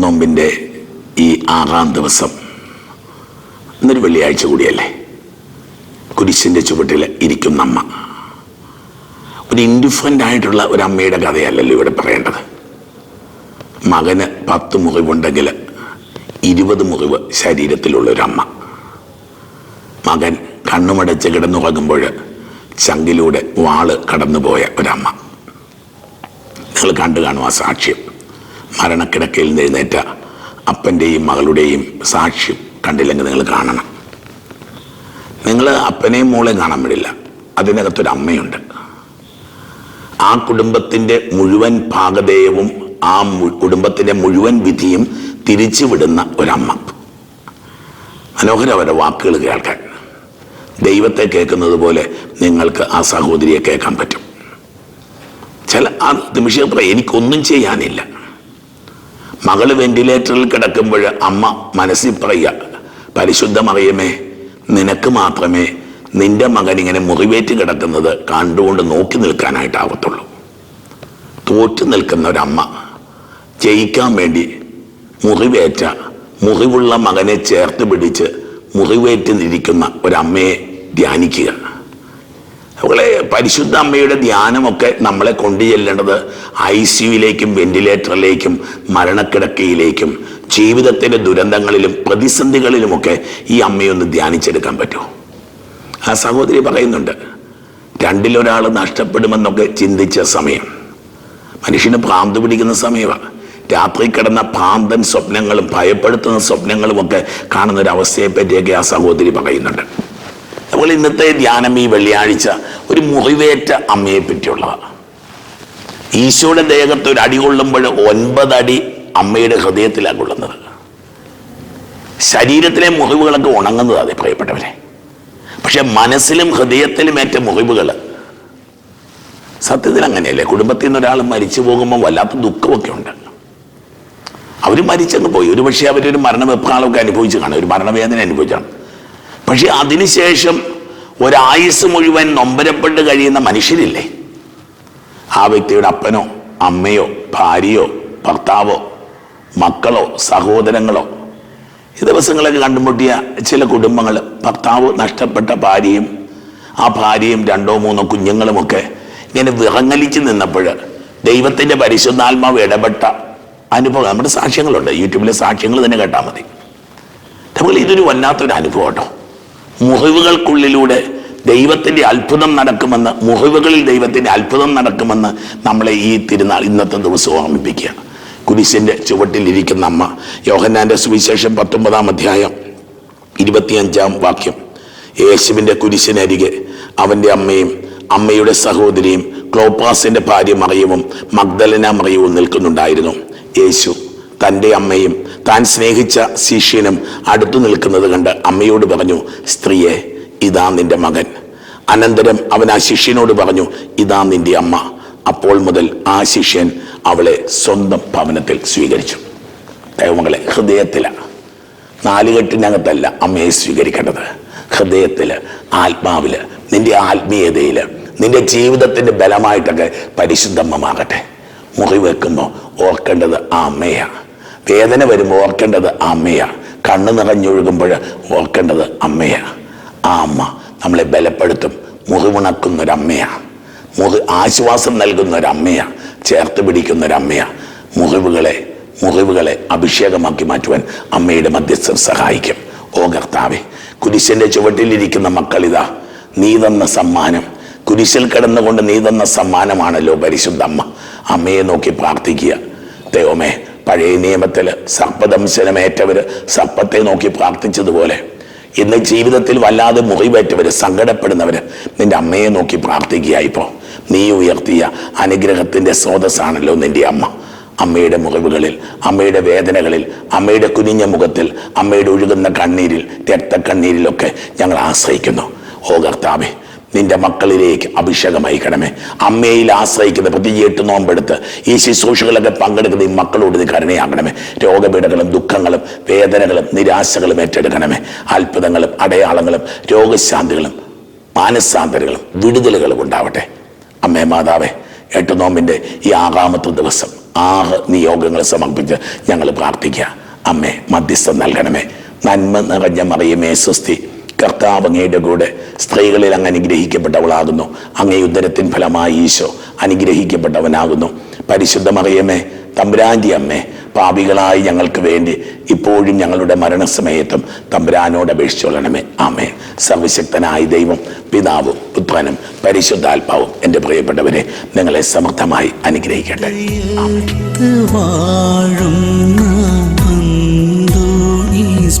നോമ്പിന്റെ ഈ ആറാം ദിവസം. ഇന്നൊരു വെള്ളിയാഴ്ച കൂടിയല്ലേ? കുരിശിന്റെ ചുവട്ടിൽ ഇരിക്കുന്ന അമ്മ ഒരു ഇൻഡിഫറന്റ് ആയിട്ടുള്ള ഒരു അമ്മയുടെ കഥയല്ലല്ലോ ഇവിടെ പറയേണ്ടത്. മകന് പത്ത് മുറിവുണ്ടെങ്കിൽ ഇരുപത് മുറിവ് ശരീരത്തിലുള്ള ഒരു അമ്മ. മകൻ കണ്ണുമടച്ച് കിടന്നുറങ്ങുമ്പോൾ ചങ്കിലൂടെ വാൾ കടന്നുപോയ ഒരമ്മ നിങ്ങൾ കണ്ടു കാണും ആ സാക്ഷ്യം. മരണക്കിടക്കയിൽ നിന്ന് എഴുന്നേറ്റ അപ്പന്റെയും മകളുടെയും സാക്ഷ്യം കണ്ടില്ലെങ്കിൽ നിങ്ങൾ കാണണം. നിങ്ങൾ അപ്പനെയും മോളെയും കാണാൻ പാടില്ല. അതിനകത്തൊരു അമ്മയുണ്ട്. ആ കുടുംബത്തിന്റെ മുഴുവൻ ഭാഗധേയവും ആ കുടുംബത്തിന്റെ മുഴുവൻ വിധിയും തിരിച്ചു വിടുന്ന ഒരമ്മ മനോഹരവരെ വാക്കുകൾ കേൾക്കാൻ. ദൈവത്തെ കേൾക്കുന്നത് പോലെ നിങ്ങൾക്ക് ആ സഹോദരിയെ കേൾക്കാൻ പറ്റും. ചില ആ നിമിഷം പറയാം എനിക്കൊന്നും ചെയ്യാനില്ല. മകൾ വെന്റിലേറ്ററിൽ കിടക്കുമ്പോൾ അമ്മ മനസ്സിൽ പറയുക പരിശുദ്ധമറിയമേ നിനക്ക് മാത്രമേ നിന്റെ മകൻ ഇങ്ങനെ മുറിവേറ്റ് കിടക്കുന്നത് കണ്ടുകൊണ്ട് നോക്കി നിൽക്കാനായിട്ടാവത്തുള്ളൂ. തോറ്റു നിൽക്കുന്ന ഒരമ്മ ജയിക്കാൻ വേണ്ടി മുറിവേറ്റ മുറിവുള്ള മകനെ ചേർത്ത് പിടിച്ച് മുറിവേറ്റ് നിൽക്കുന്ന ഒരമ്മയെ ധ്യാനിക്കുക. അവളെ പരിശുദ്ധ അമ്മയുടെ ധ്യാനമൊക്കെ നമ്മളെ കൊണ്ടു ചെല്ലേണ്ടത് ഐ സിയുയിലേക്കും വെന്റിലേറ്ററിലേക്കും മരണക്കിടക്കയിലേക്കും ജീവിതത്തിന്റെ ദുരന്തങ്ങളിലും പ്രതിസന്ധികളിലുമൊക്കെ ഈ അമ്മയൊന്ന് ധ്യാനിച്ചെടുക്കാൻ പറ്റുമോ? ആ സഹോദരി പറയുന്നുണ്ട് രണ്ടിലൊരാൾ നഷ്ടപ്പെടുമെന്നൊക്കെ ചിന്തിച്ച സമയം. മനുഷ്യന് പ്രാന്ത് പിടിക്കുന്ന സമയമാണ് രാത്രി കിടന്ന ഭ്രാന്തൻ സ്വപ്നങ്ങളും ഭയപ്പെടുത്തുന്ന സ്വപ്നങ്ങളുമൊക്കെ കാണുന്ന ഒരു അവസ്ഥയെ പറ്റിയൊക്കെ ആ സഹോദരി പറയുന്നുണ്ട്. അപ്പോൾ ഇന്നത്തെ ധ്യാനം ഈ വെള്ളിയാഴ്ച ഒരു മുറിവേറ്റ അമ്മയെ പറ്റിയുള്ളതാണ് ഈശോയുടെ ദേഹത്ത് ഒരു അടി കൊള്ളുമ്പോൾ ഒൻപതടി അമ്മയുടെ ഹൃദയത്തിലാണ് കൊള്ളുന്നത്. ശരീരത്തിലെ മുറിവുകളൊക്കെ ഉണങ്ങുന്നത് അതെ പ്രിയപ്പെട്ടവരെ. പക്ഷെ മനസ്സിലും ഹൃദയത്തിലും ഏറ്റ മുറിവുകൾ സത്യത്തിൽ അങ്ങനെയല്ലേ? കുടുംബത്തിൽ നിന്ന് ഒരാൾ മരിച്ചു പോകുമ്പോൾ വല്ലാത്ത ദുഃഖമൊക്കെ ഉണ്ട്. അവർ മരിച്ചങ്ങ് പോയി. ഒരു പക്ഷേ അവരൊരു മരണവെപ്രാളമൊക്കെ അനുഭവിച്ചു കാണും. ഒരു മരണവേദന അനുഭവിച്ചാണ് പക്ഷെ അതിനുശേഷം ഒരായുസ് മുഴുവൻ നൊമ്പരപ്പെട്ട് കഴിയുന്ന മനുഷ്യരില്ലേ? ആ വ്യക്തിയുടെ അപ്പനോ അമ്മയോ ഭാര്യയോ ഭർത്താവോ മക്കളോ സഹോദരങ്ങളോ ഈ ദിവസങ്ങളൊക്കെ കണ്ടുമുട്ടിയ ചില കുടുംബങ്ങൾ ഭർത്താവ് നഷ്ടപ്പെട്ട ഭാര്യയും ആ ഭാര്യയും രണ്ടോ മൂന്നോ കുഞ്ഞുങ്ങളുമൊക്കെ ഇങ്ങനെ വിറങ്ങലിച്ച് നിന്നപ്പോൾ ദൈവത്തിന്റെ പരിശുദ്ധാത്മാവ് ഇടപെട്ട അനുഭവം. നമ്മുടെ സാക്ഷ്യങ്ങളുണ്ട്. യൂട്യൂബിലെ സാക്ഷ്യങ്ങൾ തന്നെ കേട്ടാൽ മതി. നമ്മൾ ഇതൊരു വല്ലാത്തൊരു അനുഭവം കേട്ടോ. മുറിവുകൾക്കുള്ളിലൂടെ ദൈവത്തിന്റെ അത്ഭുതം നടക്കുമെന്ന് മുഹിവുകളിൽ ദൈവത്തിന്റെ അത്ഭുതം നടക്കുമെന്ന് നമ്മളെ ഈ തിരുനാൾ ഇന്നത്തെ ദിവസം ഓർമ്മിപ്പിക്കുക കുരിശിന്റെ ചുവട്ടിലിരിക്കുന്ന അമ്മ യോഹന്നാന്റെ സുവിശേഷം പത്തൊമ്പതാം അധ്യായം ഇരുപത്തിയഞ്ചാം വാക്യം. യേശുവിന്റെ കുരിശിനരികെ അവന്റെ അമ്മയും അമ്മയുടെ സഹോദരിയും ക്ലോപ്പാസിന്റെ ഭാര്യ മറിയവും മഗ്ദലന മറിയവും നിൽക്കുന്നുണ്ടായിരുന്നു. യേശു തന്റെ അമ്മയും താൻ സ്നേഹിച്ച ശിഷ്യനും അടുത്തു നിൽക്കുന്നത് കണ്ട് അമ്മയോട് പറഞ്ഞു സ്ത്രീയെ ഇതാ നിന്റെ മകൻ. അനന്തരം അവൻ ആ ശിഷ്യനോട് പറഞ്ഞു ഇതാ നിന്റെ അമ്മ. അപ്പോൾ മുതൽ ആ ശിഷ്യൻ അവളെ സ്വന്തം ഭവനത്തിൽ സ്വീകരിച്ചു. ദൈവമകളെ ഹൃദയത്തിലാണ് നാലുകെട്ടിനകത്തല്ല അമ്മയെ സ്വീകരിക്കേണ്ടത്. ഹൃദയത്തിൽ ആത്മാവിൽ നിന്റെ ആത്മീയതയിൽ നിന്റെ ജീവിതത്തിന്റെ ബലമായിട്ടൊക്കെ പരിശുദ്ധമ്മമാകട്ടെ മുറി മുറിവെക്കുമ്പോൾ ഓർക്കേണ്ടത് ആ അമ്മയാണ് വേദന വരുമ്പോൾ ഓർക്കേണ്ടത് അമ്മയാണ് കണ്ണ് നിറഞ്ഞൊഴുകുമ്പോൾ ഓർക്കേണ്ടത് അമ്മയാണ് ആ അമ്മ നമ്മളെ ബലപ്പെടുത്തും. മുറിവുണക്കുന്ന ഒരമ്മയാണ് മുറി ആശ്വാസം നൽകുന്ന ഒരമ്മയാണ് ചേർത്ത് പിടിക്കുന്ന ഒരമ്മയാണ് മുറിവുകളെ മുറിവുകളെ അഭിഷേകമാക്കി മാറ്റുവാൻ അമ്മയുടെ മധ്യസ്ഥർ സഹായിക്കും. ഓ കർത്താവെ കുരിശന്റെ ചുവട്ടിലിരിക്കുന്ന മക്കളിതാ നീ തന്ന സമ്മാനം. കുരിശിൽ കിടന്നുകൊണ്ട് നീ തന്ന സമ്മാനമാണല്ലോ പരിശുദ്ധ അമ്മ. അമ്മയെ നോക്കി പ്രാർത്ഥിക്കുക. ദൈവമേ പഴയ നിയമത്തിൽ സർപ്പദംശനമേറ്റവർ സർപ്പത്തെ നോക്കി പ്രാർത്ഥിച്ചതുപോലെ. ഇന്ന് ജീവിതത്തിൽ വല്ലാതെ മുറിവേറ്റവർ സങ്കടപ്പെടുന്നവർ നിന്റെ അമ്മയെ നോക്കി പ്രാർത്ഥിക്കുക ഇപ്പോൾ നീ ഉയർത്തിയ അനുഗ്രഹത്തിന്റെ സ്രോതസ്സാണല്ലോ നിന്റെ അമ്മ. അമ്മയുടെ മുറിവുകളിൽ അമ്മയുടെ വേദനകളിൽ അമ്മയുടെ കുനിഞ്ഞ മുഖത്തിൽ അമ്മയുടെ ഒഴുകുന്ന കണ്ണീരിൽ രക്തക്കണ്ണീരിലൊക്കെ ഞങ്ങൾ ആശ്രയിക്കുന്നു. ഓ കർത്താവേ നിന്റെ മക്കളിലേക്ക് അഭിഷേകം അയക്കണമേ അമ്മയിൽ ആശ്രയിക്കുന്ന പ്രത്യേകിട്ട് നോമ്പെടുത്ത് ഈ ശുശ്രൂഷകളൊക്കെ പങ്കെടുക്കുന്ന ഈ മക്കളോട് നീ കരുണയാകണമേ രോഗപീഠകളും ദുഃഖങ്ങളും വേദനകളും നിരാശകളും ഏറ്റെടുക്കണമേ. അത്ഭുതങ്ങളും അടയാളങ്ങളും രോഗശാന്തികളും മാനസാന്തരങ്ങളും വിടുതലുകളും ഉണ്ടാവട്ടെ. അമ്മേ മാതാവേ എട്ട് നോമ്പിന്റെ ഈ ആകാമത്തെ ദിവസം ആറ് നിയോഗങ്ങൾ സമർപ്പിച്ച് ഞങ്ങൾ പ്രാർത്ഥിക്കുക. അമ്മേ മധ്യസ്ഥം നൽകണമേ. നന്മ നിറഞ്ഞ മറിയമേ സ്വസ്തി. കർത്താവ് അങ്ങയുടെ കൂടെ സ്ത്രീകളിൽ അങ്ങ് അനുഗ്രഹിക്കപ്പെട്ടവളാകുന്നു. അങ്ങേ ഉദരത്തിൻ ഫലമായി ഈശോ അനുഗ്രഹിക്കപ്പെട്ടവനാകുന്നു. പരിശുദ്ധ മറിയമേ തമ്പുരാന്റെ അമ്മേ പാപികളായി ഞങ്ങൾക്ക് വേണ്ടി ഇപ്പോഴും ഞങ്ങളുടെ മരണസമയത്തും തമ്പുരാനോട് അപേക്ഷിച്ചോളണമേ ആമേ സർവശക്തനായ ദൈവം പിതാവും പുത്രനും പരിശുദ്ധാത്മാവും എന്റെ പ്രിയപ്പെട്ടവരെ നിങ്ങളെ സമർത്ഥമായി അനുഗ്രഹിക്കട്ടെ. അന്തോണീസ്